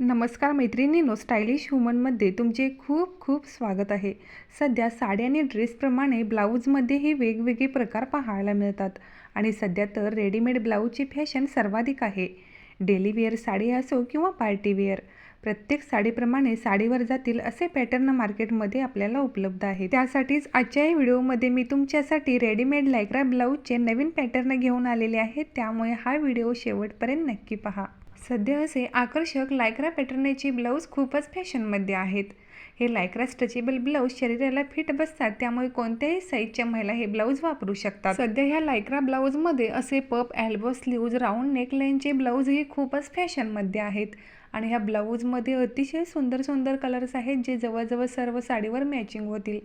नमस्कार मैत्रिणींनो स्टायलिश वुमनमध्ये तुमचे खूप खूप स्वागत आहे. सध्या साडी आणि ड्रेसप्रमाणे ब्लाऊजमध्येही वेगवेगळे प्रकार पाहायला मिळतात. आणि सध्या तर रेडीमेड ब्लाऊजची फॅशन सर्वाधिक आहे. डेली वेअर साडी असो किंवा पार्टी वेअर प्रत्येक साडीप्रमाणे साडीवर जातील असे पॅटर्न मार्केटमध्ये आपल्याला उपलब्ध आहे त्यासाठीच आजच्या या व्हिडिओमध्ये मी तुमच्यासाठी रेडीमेड लायक्रा ब्लाऊजचे नवीन पॅटर्न घेऊन आलेले आहेत त्यामुळे हा व्हिडिओ शेवटपर्यंत नक्की पहा. सध्या असे आकर्षक लायक्रा पॅटर्नचे ब्लाऊज खूपच फॅशनमध्ये आहेत. हे लायक्रा स्ट्रेचेबल ब्लाऊज शरीराला फिट बसतात त्यामुळे कोणत्याही साईजच्या महिला हे ब्लाऊज वापरू शकतात. सध्या ह्या लायक्रा ब्लाऊजमध्ये असे पप एल्बो स्लीव्ज राऊंड नेकलाईनचे ब्लाऊज हे खूपच फॅशनमध्ये आहेत. आणि ह्या ब्लाऊजमध्ये अतिशय सुंदर सुंदर कलर्स आहेत जे जवळजवळ सर्व साडीवर मॅचिंग होतील.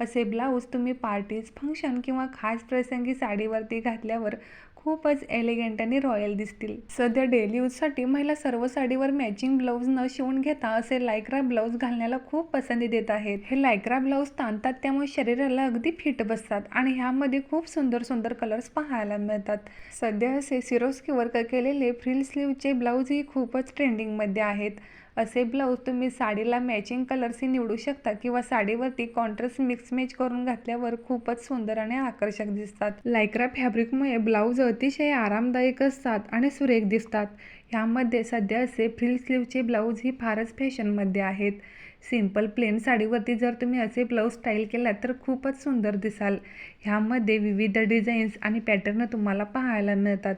असे ब्लाऊज तुम्ही पार्टीज फंक्शन किंवा खास प्रसंगी साडीवरती घातल्यावर खूपच एलिगंट आणि रॉयल दिसतील. सध्या डेली यूजसाठी महिला सर्व साडीवर मॅचिंग ब्लाऊज न शिवून घेता असे लायक्रा ब्लाऊज घालण्याला खूप पसंती देत आहेत. हे लायक्रा ब्लाऊज ताणतात त्यामुळे शरीराला अगदी फिट बसतात आणि ह्यामध्ये खूप सुंदर सुंदर कलर्स पाहायला मिळतात. सध्या असे सिरोस्की वर्क केलेले फ्रिल स्लीवचे ब्लाऊजही खूपच ट्रेंडिंगमध्ये आहेत. असे ब्लाऊज तुम्ही साडीला मॅचिंग कलर्सही निवडू शकता किंवा साडीवरती कॉन्ट्रास्ट मिक्स मॅच करून घातल्यावर खूपच सुंदर आणि आकर्षक दिसतात. लायक्रा फॅब्रिकमुळे ब्लाऊज अतिशय आरामदायक असतात आणि सुरेख दिसतात. ह्यामध्ये सध्या असे फ्रिल स्लीवचे ब्लाऊज ही फारच फॅशनमध्ये आहेत. सिंपल प्लेन साडीवरती जर तुम्ही असे ब्लाऊज स्टाईल केलात तर खूपच सुंदर दिसाल. ह्यामध्ये विविध डिझाईन्स आणि पॅटर्न तुम्हाला पाहायला मिळतात.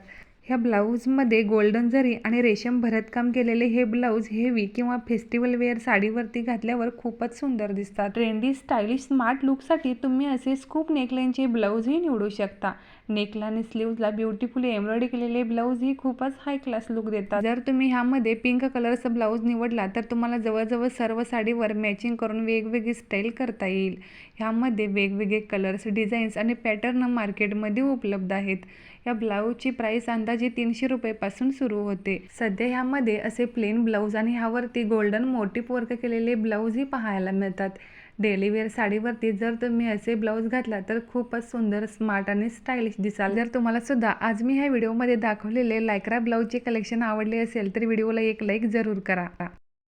ह्या ब्लाऊजमध्ये गोल्डन जरी आणि रेशम भरतकाम केलेले हे ब्लाऊज हेवी किंवा फेस्टिवल वेअर साडीवरती घातल्यावर खूपच सुंदर दिसतात. ट्रेंडी स्टायलिश स्मार्ट लुकसाठी तुम्ही असे स्कूप नेकलाईनचे ब्लाऊजही निवडू शकता. नेकला आणि स्लीव्जला ब्युटिफुली एम्ब्रॉयडरी केलेले ब्लाऊज ही खूपच हाय क्लास लुक देतात. जर तुम्ही ह्यामध्ये पिंक कलरचा ब्लाऊज निवडला तर तुम्हाला जवळजवळ सर्व साडीवर मॅचिंग करून वेगवेगळी स्टाईल करता येईल. ह्यामध्ये वेगवेगळे कलर्स डिझाईन्स आणि पॅटर्न मार्केटमध्ये उपलब्ध आहेत. या ब्लाऊजची प्राईस अंदाजे तीनशे रुपयेपासून सुरू होते. सध्या ह्यामध्ये असे प्लेन ब्लाऊज आणि ह्यावरती गोल्डन मोटिफ वर्क केलेले ब्लाऊजही पाहायला मिळतात. डेलीवेअर साडीवरती जर तुम्ही असे ब्लाऊज घातला तर खूपच सुंदर स्मार्ट आणि स्टाईलिश दिसाल. जर तुम्हाला सुद्धा आज मी ह्या व्हिडिओमध्ये दाखवलेले लायक्रा ब्लाऊजचे कलेक्शन आवडले असेल तर व्हिडिओला एक लाईक जरूर करा.